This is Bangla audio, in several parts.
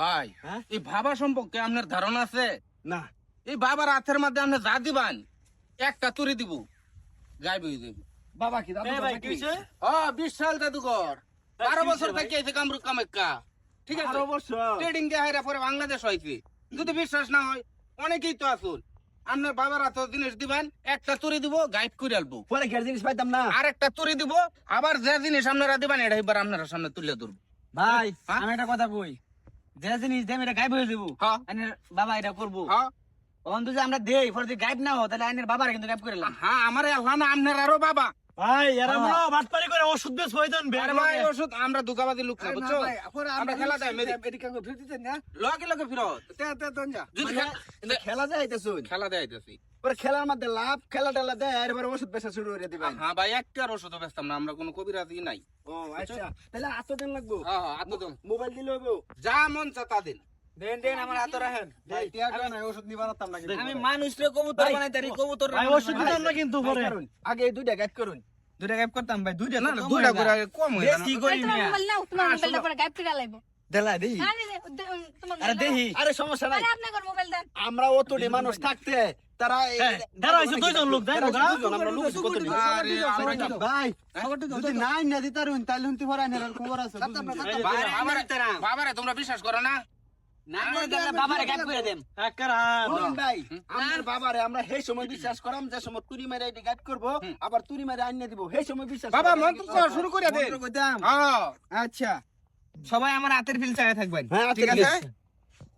ভাই হ্যাঁ? এই বাবা সম্পর্কে আপনার ধারণা আছে? না। এই বাবার হাতের মধ্যে আপনি যা দিবান একটা তুরি দিব। গাইব হয়ে যাবে। বাবা কি দাদু ভাই কি হইছে? ও বিশ সাল জাদুঘর বারো বছর থেকে এসে কামরুক কামাখ্যা। ঠিক আছে? ট্রেডিং দিয়ে হাইরা পরে বাংলাদেশ হয়েছে। যদি বিশ্বাস না হয় অনেকেই তো আসুন আপনার বাবার হাতে জিনিস দিবেন একটা তুরি দিব গাইড করে আলবো পরে ঘের জিনিস পাইতাম না। আর একটা তুরি দিব আবার যে জিনিস আপনারা দিবেন এটা এবার আপনারা সামনে তুলে ধরবো। ভাই হ্যাঁ? আমি একটা কথা কই। যে জিনিস দেম এটা গায়েব হয়ে দেবো হ্যাঁ। আইনের বাবা এটা করব। হ্যাঁ। তখন যদি আমরা দেই পরে যদি গায়েব না হো তাহলে আইনের বাবার কিন্তু গায়েব করে দিলাম হ্যাঁ আমার আল্লাহ না আপনার আরও বাবা। ভাই এরা হ্যাঁ। মনে বাটপারি করে ওষুধ বেশ হইতেন আরে ভাই ওষুধ আমরা দুকাবাদি লোক না বুঝছ? আমরা খেলা দেয় ফিরতে না? লগে লগে ফিরো। তে তে তঞ্জা যদি খেলা যায় খেলা যাইতেছুন খেলা দেয় আইতেছি। পরে খেলার মধ্যে লাভ খেলা টেলা দেয় এরপরে ওষুধ বেচা শুরু করে দিবেন। হ্যাঁ ভাই একটা ওষুধ বেচতাম না আমরা কোনো কবিরাজি নাই। ও আচ্ছা। তাহলে আতো দিন লাগবো? হ্যাঁ হ্যাঁ মোবাইল দিলে হইবো? যা মন চা তা দিন। দেন দেন আমার হাতে রাখেন। ভাই টিয়া করে ওষুধ নিবার পারতাম না আমি মানুষরে কবুতর বানাই তারি কবুতর ভাই ওষুধ দিতাম না কিন্তু পরে। আগে এই দুইটা গাইড করুন। দুটা গায়েব করতাম ভাই দুইটা না না দুইটা করে কম হয়ে বেশি করি তোমার মিয়া মোবাইল নাও তোমার মোবাইলটা পরে গায়েব করে লাইবো। দেলা দেই। আরে রে, দে- তোমার আরে মোবাইল দেহি আরে সমস্যা নাই। আরে মোবাইল দেন আমরা অতটি মানুষ থাকতে তারা এই- হ্যাঁ, দাঁড়াও, দুইজন লোক, তাই না? আমরা লোক কতটি? আরে, ভাই যদি নাই না দিতারুন তাহলে হুনতি ভরাই না খবর আছে বাবারে- বাবারে তোমরা বিশ্বাস করো না। না করে দিলে বাবারে গায়েব করে দেম। একার হাত। বলুন ভাই আমার বাবারে আমরা সেই সময় বিশ্বাস করাম যে সময় তুরি মেরে গাইড করব আবার তুরি মেরে আইনে দিব সেই সময় বিশ্বাস বাবা মন্ত্র শুরু করে দে। মন্ত্র কইতাম হ্যাঁ আচ্ছা। সবাই আমার হাতের ফিল চাই থাকবেন হ্যাঁ, ঠিক হাতের আছে?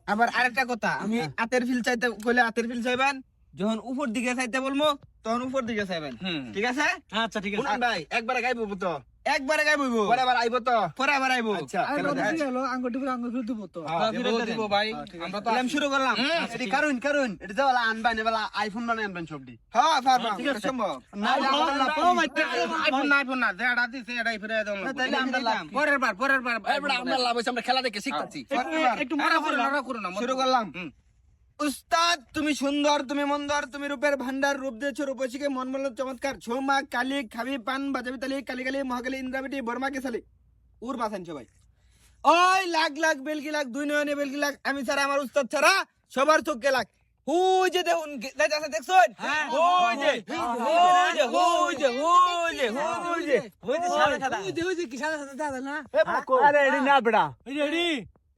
আবার আরেকটা কথা আমি হাতের ফিল চাইতে কইলে হাতের ফিল চাইবেন? যখন উপর দিকে চাইতে বলব তখন উপর দিকে চাইবেন। ঠিক আছে? আচ্ছা ঠিক আছে। ভাই একবারে গাইবো তো। একবারে গাইব পরে আবার আইবো তো। পরে আবার আইবো। আচ্ছা খেলা দেখ। হ্যাঁ, দিব, দিব ভাই। আমরা তো আমি শুরু করলাম। এটি কারণ কারণ এটা তো আনবাই আইফোন বানাই আনবেন সবটি। হ্যাঁ পারবা সম্ভব। না আইফোন না আইফোন না যেটা দিছে এটাই ফিরে দাও না। আমরা লাভ পরের বার পরের বার আমরা লাভ হইছে আমরা খেলা দেখে শিখতাছি। একটু মরা করো না শুরু করলাম। উস্তাদ তুমি সুন্দর তুমি মন্দর তুমি রূপের ভান্ডার রূপ দিয়েছ রূপসীকে মন মল চমৎকার ছোমা কালি খাবি পান বাজাবি তালি কালি কালি মহাকালি ইন্দ্রাবিটি বর্মা কে সালি উর বাসান সবাই ওই লাখ লাখ বেলকি লাখ দুই নয়নে বেলকি লাখ আমি ছাড়া আমার উস্তাদ ছাড়া সবার চোখকে লাখ হুই যে দেখুন আরে এডি না বেড়া এডি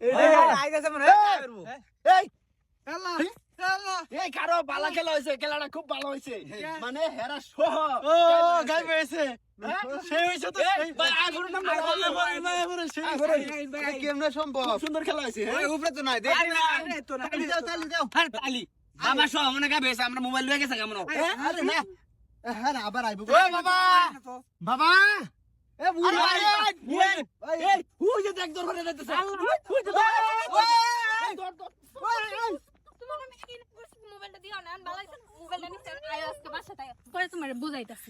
এই আইতাছে মনে এই এই? কারও বালা খেলা হয়েছে খেলাটা খুব ভালো হয়েছে। মানে হেরা সহ। ও গাই পেয়েছে সুন্দর খেলা হয়েছে হ্যাঁ? উপরে তো নাই দাও। তালি আমার মনে আমরা মোবাইল লয়ে গেছে কেমন? হ্যাঁ, আবার আইবো। বাবা! এ বুড়ি। যে দেখ যাইতেছে দেখ। এই, দর, দর। তোমার আমি কি মোবাইলটা দিও না মোবাইলটা নিতে আজকে বাসা তাই করে তোমার বুঝাইতাছি।